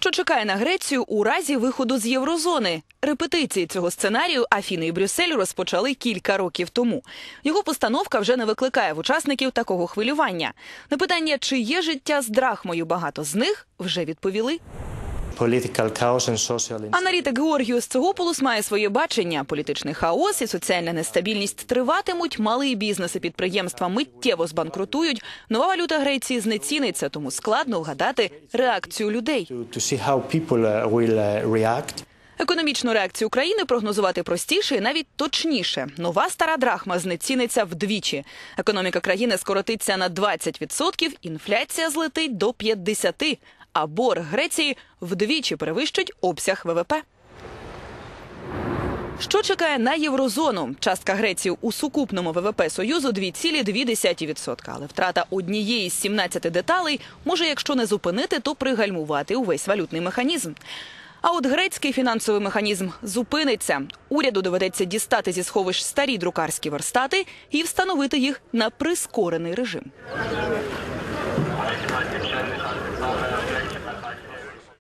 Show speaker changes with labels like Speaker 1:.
Speaker 1: Що чекає на Грецію у разі виходу з єврозони? Репетиції цього сценарію Афіни і Брюссель розпочали кілька років тому. Його постановка вже не викликає в учасників такого хвилювання. На питання, чи є життя з драхмою, багато з них вже відповіли. Аналітик Георгіус Цегополус має своє бачення. Політичний хаос і соціальна нестабільність триватимуть. Малий бізнес і підприємства миттєво збанкрутують. Нова валюта Греції знеціниться, тому складно вгадати реакцію людей.
Speaker 2: uh, uh.
Speaker 1: Економічну реакцію України прогнозувати простіше і навіть точніше. Нова стара драхма знеціниться вдвічі. Економіка країни скоротиться на 20%, інфляція злетить до 50%, а борг Греції вдвічі перевищить обсяг ВВП. Що чекає на єврозону? Частка Греції у сукупному ВВП Союзу 2,2%. Але втрата однієї з 17 деталей може, якщо не зупинити, то пригальмувати увесь валютний механізм. А от грецький фінансовий механізм зупиниться. Уряду доведеться дістати зі сховищ старі друкарські верстати і встановити їх на прискорений режим.